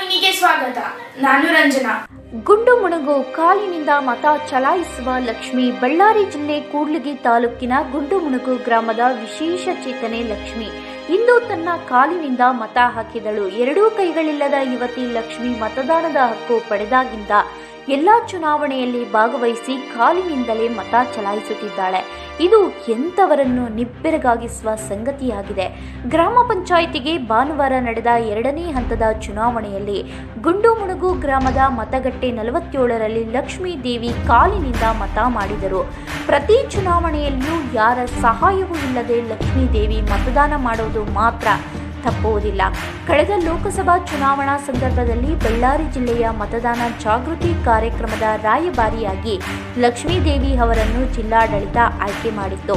ವಾಹಿನಿಗೆ ಸ್ವಾಗತ. ನಾನು ರಂಜನಾ. ಗುಂಡು ಮುಣಗು ಕಾಲಿನಿಂದ ಮತ ಚಲಾಯಿಸುವ ಲಕ್ಷ್ಮಿ ಬಳ್ಳಾರಿ ಜಿಲ್ಲೆ ಕೂಡ್ಲಿಗಿ ತಾಲೂಕಿನ ಗುಂಡು ಮುಣಗು ಗ್ರಾಮದ ವಿಶೇಷ ಚೇತನೆ ಲಕ್ಷ್ಮಿ. ಇಂದು ತನ್ನ ಕಾಲಿನಿಂದ ಮತ ಹಾಕಿದಳು. ಎರಡೂ ಕೈಗಳಿಲ್ಲದ ಯುವತಿ ಲಕ್ಷ್ಮಿ ಮತದಾನದ ಹಕ್ಕು ಪಡೆದಾಗಿಂದ ಎಲ್ಲಾ ಚುನಾವಣೆಯಲ್ಲಿ ಭಾಗವಹಿಸಿ ಕಾಲಿನಿಂದಲೇ ಮತ ಚಲಾಯಿಸುತ್ತಿದ್ದಾಳೆ. ಇದು ಎಂಥವರನ್ನು ನಿಬ್ಬೆರಗಾಗಿಸುವ ಸಂಗತಿಯಾಗಿದೆ. ಗ್ರಾಮ ಪಂಚಾಯಿತಿಗೆ ಭಾನುವಾರ ನಡೆದ ಎರಡನೇ ಹಂತದ ಚುನಾವಣೆಯಲ್ಲಿ ಗುಂಡುಮುಣುಗು ಗ್ರಾಮದ ಮತಗಟ್ಟೆ ನಲವತ್ತೇಳರಲ್ಲಿ ಲಕ್ಷ್ಮೀ ದೇವಿ ಕಾಲಿನಿಂದ ಮತ ಮಾಡಿದರು. ಪ್ರತಿ ಚುನಾವಣೆಯಲ್ಲಿಯೂ ಯಾರ ಸಹಾಯವೂ ಇಲ್ಲದೆ ಲಕ್ಷ್ಮೀ ದೇವಿ ಮತದಾನ ಮಾಡುವುದು ಮಾತ್ರ. ತಪ್ಪುವುದಿಲ್ಲ. ಕಳೆದ ಲೋಕಸಭಾ ಚುನಾವಣಾ ಸಂದರ್ಭದಲ್ಲಿ ಬಳ್ಳಾರಿ ಜಿಲ್ಲೆಯ ಮತದಾನ ಜಾಗೃತಿ ಕಾರ್ಯಕ್ರಮದ ರಾಯಭಾರಿಯಾಗಿ ಲಕ್ಷ್ಮೀದೇವಿ ಅವರನ್ನು ಜಿಲ್ಲಾಡಳಿತ ಆಯ್ಕೆ ಮಾಡಿತ್ತು.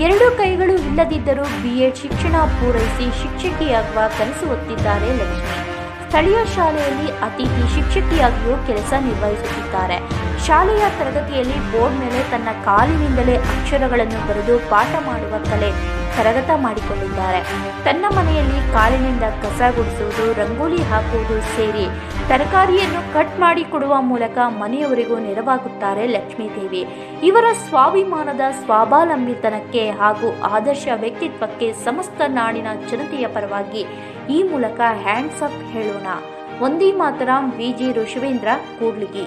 ಎರಡು ಕೈಗಳು ಇಲ್ಲದಿದ್ದರೂ ಬಿಎಡ್ ಶಿಕ್ಷಣ ಪೂರೈಸಿ ಶಿಕ್ಷಕಿಯಾಗುವ ಕನಸು ಹೊತ್ತಿದ್ದಾರೆ ಲಕ್ಷ್ಮಿ. ಸ್ಥಳೀಯ ಶಾಲೆಯಲ್ಲಿ ಅತಿಥಿ ಶಿಕ್ಷಕಿಯಾಗಿಯೂ ಕೆಲಸ ನಿರ್ವಹಿಸುತ್ತಿದ್ದಾರೆ. ಶಾಲೆಯ ತರಗತಿಯಲ್ಲಿ ಬೋರ್ಡ್ ಮೇಲೆ ತನ್ನ ಕಾಲಿನಿಂದಲೇ ಅಕ್ಷರಗಳನ್ನು ಬರೆದು ಪಾಠ ಮಾಡುವ ಕಲೆ ಕರಗತ ಮಾಡಿಕೊಂಡಿದ್ದಾರೆ. ತನ್ನ ಮನೆಯಲ್ಲಿ ಕಾಲಿನಿಂದ ಕಸ ಗುಡಿಸುವುದು, ರಂಗೋಲಿ ಹಾಕುವುದು ಸೇರಿ ತರಕಾರಿಯನ್ನು ಕಟ್ ಮಾಡಿ ಕೊಡುವ ಮೂಲಕ ಮನೆಯವರಿಗೂ ನೆರವಾಗುತ್ತಾರೆ ಲಕ್ಷ್ಮೀದೇವಿ. ಇವರ ಸ್ವಾಭಿಮಾನದ ಸ್ವಾವಲಂಬಿತನಕ್ಕೆ ಹಾಗೂ ಆದರ್ಶ ವ್ಯಕ್ತಿತ್ವಕ್ಕೆ ಸಮಸ್ತ ನಾಡಿನ ಜನತೆಯ ಪರವಾಗಿ ಈ ಮೂಲಕ ಹ್ಯಾಂಡ್ಸ್ ಅಪ್ ಹೇಳೋಣ. ಒಂದೇ ಮಾತರಾಮ್ ವಿಜಿ ಋಷವೇಂದ್ರ, ಕೂಡ್ಲಿಗಿ.